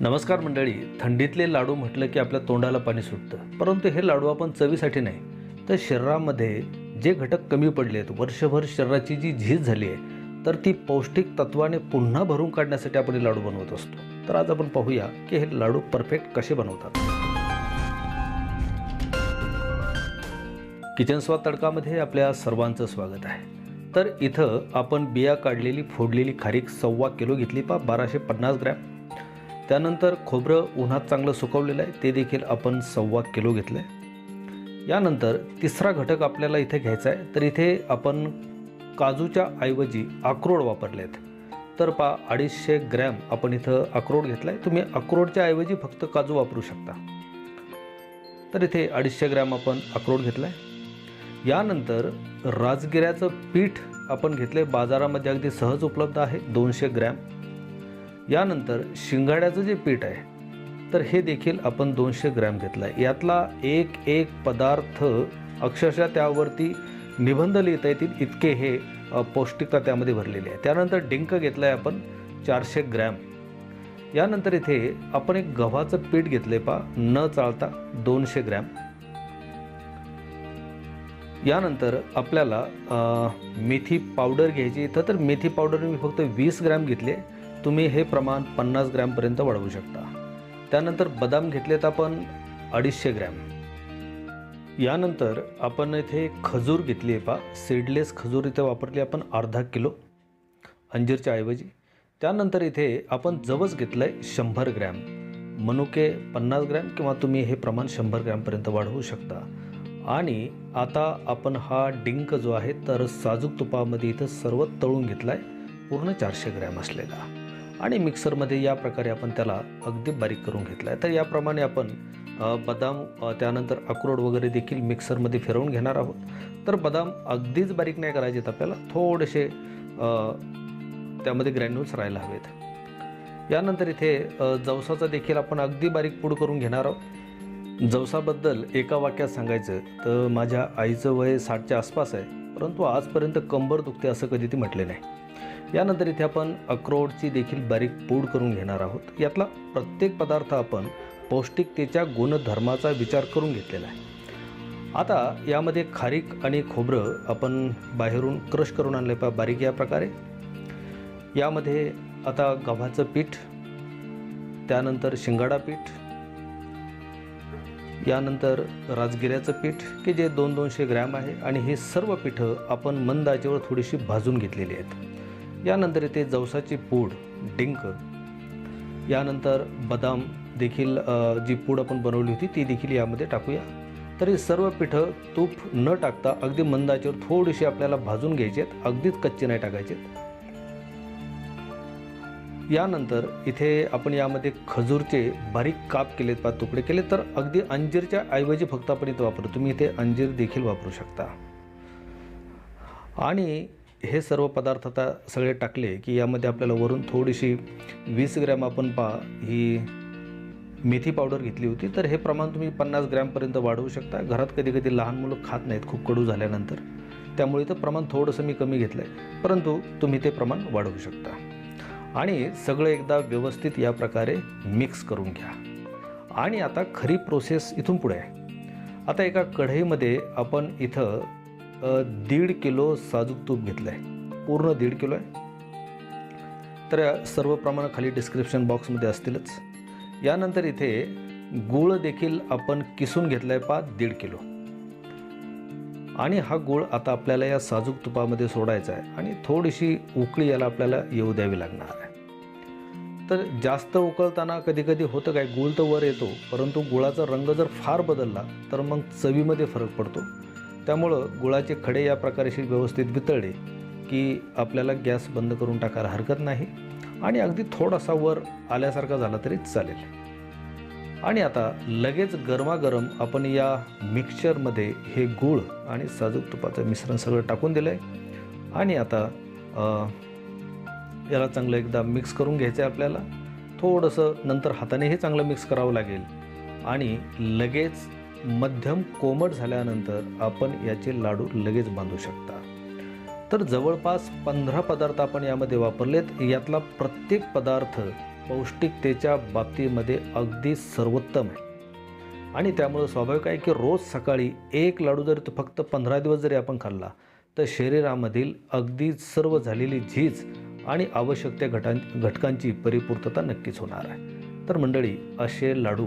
नमस्कार मंडळी. थंडीतले लाडू म्हटलं की आपल्या तोंडाला पाणी सुटतं. परंतु हे लाडू आपण चवीसाठी नाही. तर शरीरामध्ये जे घटक कमी पडले आहेत वर्षभर शरीराची जी झीज झाली आहे तर ती पौष्टिक तत्वाने पुन्हा भरून काढण्यासाठी आपण हे लाडू बनवत असतो. तर आज आपण पाहूया की हे लाडू परफेक्ट कसे बनवतात. किचन स्वाद तडकामध्ये आपल्या सर्वांचं स्वागत आहे. तर इथं आपण बिया काढलेली फोडलेली खारीक सव्वा किलो घेतली. पा बाराशे पन्नास ग्रॅम. त्यानंतर खोबरं उन्हात चांगलं सुकवलेलं आहे. ते देखील आपण सव्वा किलो घेतलं आहे यानंतर तिसरा घटक आपल्याला इथे घ्यायचा आहे. तर इथे आपण काजूच्या ऐवजी अक्रोड वापरले आहेत तर पा अडीचशे ग्रॅम आपण इथं अक्रोड घेतला आहे तुम्ही अक्रोडच्या ऐवजी फक्त काजू वापरू शकता. तर इथे अडीचशे ग्रॅम आपण अक्रोड घेतला आहे यानंतर राजगिऱ्याचं पीठ आपण घेतलं आहे बाजारामध्ये अगदी सहज उपलब्ध आहे. दोनशे ग्रॅम. यानंतर शिंगाड्याचं जे पीठ आहे तर हे देखील आपण दोनशे ग्रॅम घेतलं आहे यातला एक एक पदार्थ अक्षरशः त्यावरती निबंध लिहिता येतील इतके हे पौष्टिकता त्यामध्ये भरलेली आहे. त्यानंतर डिंक घेतलं आहे आपण चारशे ग्रॅम. यानंतर इथे आपण एक गव्हाचं पीठ घेतलं आहे पा न चालता दोनशे ग्रॅम. यानंतर आपल्याला मेथी पावडर घ्यायची. इथं तर मेथी पावडर मी फक्त वीस ग्रॅम घेतले. तुम्ही हे प्रमाण पन्नास ग्रॅमपर्यंत वाढवू शकता. त्यानंतर बदाम घेतलेत आपण अडीचशे ग्रॅम. यानंतर आपण इथे खजूर घेतली आहे पा सीडलेस खजूर इथे वापरली आपण अर्धा किलो अंजीरच्या ऐवजी. त्यानंतर इथे आपण जवस घेतलं आहे शंभर ग्रॅम. मनुके पन्नास ग्रॅम किंवा तुम्ही हे प्रमाण शंभर ग्रॅमपर्यंत वाढवू शकता. आणि आता आपण हा डिंक जो आहे तर साजूक तुपामध्ये इथं सर्व तळून घेतला आहे पूर्ण चारशे ग्रॅम असलेला. आणि मिक्सरमध्ये या प्रकारे आपण त्याला अगदी बारीक करून घेतला आहे तर याप्रमाणे आपण बदाम त्यानंतर अक्रोड वगैरे देखील मिक्सरमध्ये फिरवून घेणार आहोत. तर बदाम अगदीच बारीक नाही करायचे आपल्याला थोडेसे त्यामध्ये ग्रॅन्युल्स राहायला हवेत. यानंतर इथे जवसाचा देखील आपण अगदी बारीक पूड करून घेणार आहोत. जवसाबद्दल एका वाक्यात सांगायचं तर माझ्या आईचं वय साठच्या आसपास आहे परंतु आजपर्यंत कंबर दुखते असं कधी ती म्हटले नाही. यानंतर इथे आपण अक्रोडची देखील बारीक पूड करून घेणार आहोत. यातला प्रत्येक पदार्थ आपण पौष्टिकतेच्या गुणधर्माचा विचार करून घेतलेला आहे. आता यामध्ये खारीक आणि खोबरं आपण बाहेरून क्रश करून आणले पा बारीक या प्रकारे. यामध्ये आता गव्हाचं पीठ त्यानंतर शिंगाडा पीठ यानंतर राजगिऱ्याचं पीठ की जे दोन दोनशे ग्रॅम आहे आणि हे सर्व पीठं आपण मंद आचेवर थोडीशी भाजून घेतलेली आहेत. यानंतर येते जवसाची पूड डिंक. यानंतर बदाम देखील जी पूड आपण बनवली होती ती देखील यामध्ये टाकूया. तर हे सर्व पिठं तूप न टाकता अगदी मंद थोडीशी आपल्याला भाजून घ्यायचे आहेत. अगदीच कच्चे नाही टाकायचे यानंतर इथे आपण यामध्ये खजूरचे बारीक काप केलेत पा तुकडे केले तर अगदी अंजीरच्या ऐवजी फक्त आपण इथे वापरू तुम्ही इथे अंजीर देखील वापरू शकता. आणि हे सर्व पदार्थ आता सगळे टाकले की यामध्ये आपल्याला वरून थोडीशी वीस ग्रॅम आपण पा ही मेथी पावडर घेतली होती. तर हे प्रमाण तुम्ही पन्नास ग्रॅमपर्यंत वाढवू शकता. घरात कधी कधी लहान मुलं खात नाहीत खूप कडू झाल्यानंतर. त्यामुळे तर प्रमाण थोडंसं मी कमी घेतलं आहे परंतु तुम्ही ते प्रमाण वाढवू शकता. आणि सगळं एकदा व्यवस्थित या प्रकारे मिक्स करून घ्या. आणि आता खरी प्रोसेस इथून पुढे आहे. आता एका कढईमध्ये आपण इथं दीड किलो साजूक तूप घेतलं आहे पूर्ण दीड किलो आहे. तर सर्व प्रमाण खाली डिस्क्रिप्शन बॉक्समध्ये असतीलच. यानंतर इथे गूळ देखील आपण किसून घेतला आहे पाच दीड किलो. आणि हा गूळ आता आपल्याला या साजूक तुपामध्ये सोडायचा आहे आणि थोडीशी उकळी याला आपल्याला येऊ द्यावी लागणार आहे. तर जास्त उकळताना कधी कधी होतं काय गूळ तर वर येतो परंतु गुळाचा रंग जर फार बदलला तर मग चवीमध्ये फरक पडतो. त्यामुळं गुळाचे खडे या प्रकारे व्यवस्थित वितळले की आपल्याला गॅस बंद करून टाकायला हरकत नाही आणि अगदी थोडासा वर आल्यासारखा झाला तरी चालेल. आणि आता लगेच गरमागरम आपण या मिक्सचरमध्ये हे गूळ आणि साजूक तुपाचं मिश्रण सगळं टाकून दिलं आहे आणि आता याला चांगलं एकदा मिक्स करून घ्यायचं आहे आपल्याला. थोडंसं नंतर हाताने हे चांगलं मिक्स करावं लागेल. आणि लगेच मध्यम कोमट झाल्यानंतर आपण याचे लाडू लगेच बांधू शकता. तर जवळपास पंधरा पदार्थ आपण यामध्ये वापरलेत. यातला प्रत्येक पदार्थ पौष्टिकतेच्या बाबतीमध्ये अगदी सर्वोत्तम आहे. आणि त्यामुळं स्वाभाविक आहे की रोज सकाळी एक लाडू जरी तो फक्त पंधरा दिवस जरी आपण खाल्ला तर शरीरामधील अगदी सर्व झालेली झीज आणि आवश्यक त्या घटां घटकांची परिपूर्तता नक्कीच होणार आहे. तर मंडळी असे लाडू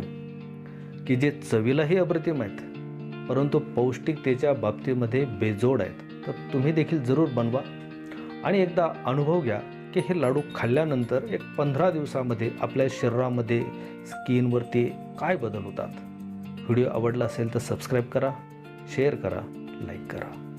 की जे चवीलाही अप्रतिम आहेत परंतु पौष्टिकतेच्या बाबतीमध्ये बेजोड आहेत तर तुम्ही देखील जरूर बनवा. आणि एकदा अनुभव घ्या की हे लाडू खाल्ल्यानंतर एक पंधरा दिवसामध्ये आपल्या शरीरामध्ये स्किनवरती काय बदल होतात. व्हिडिओ आवडला असेल तर सबस्क्राईब करा शेअर करा लाईक करा.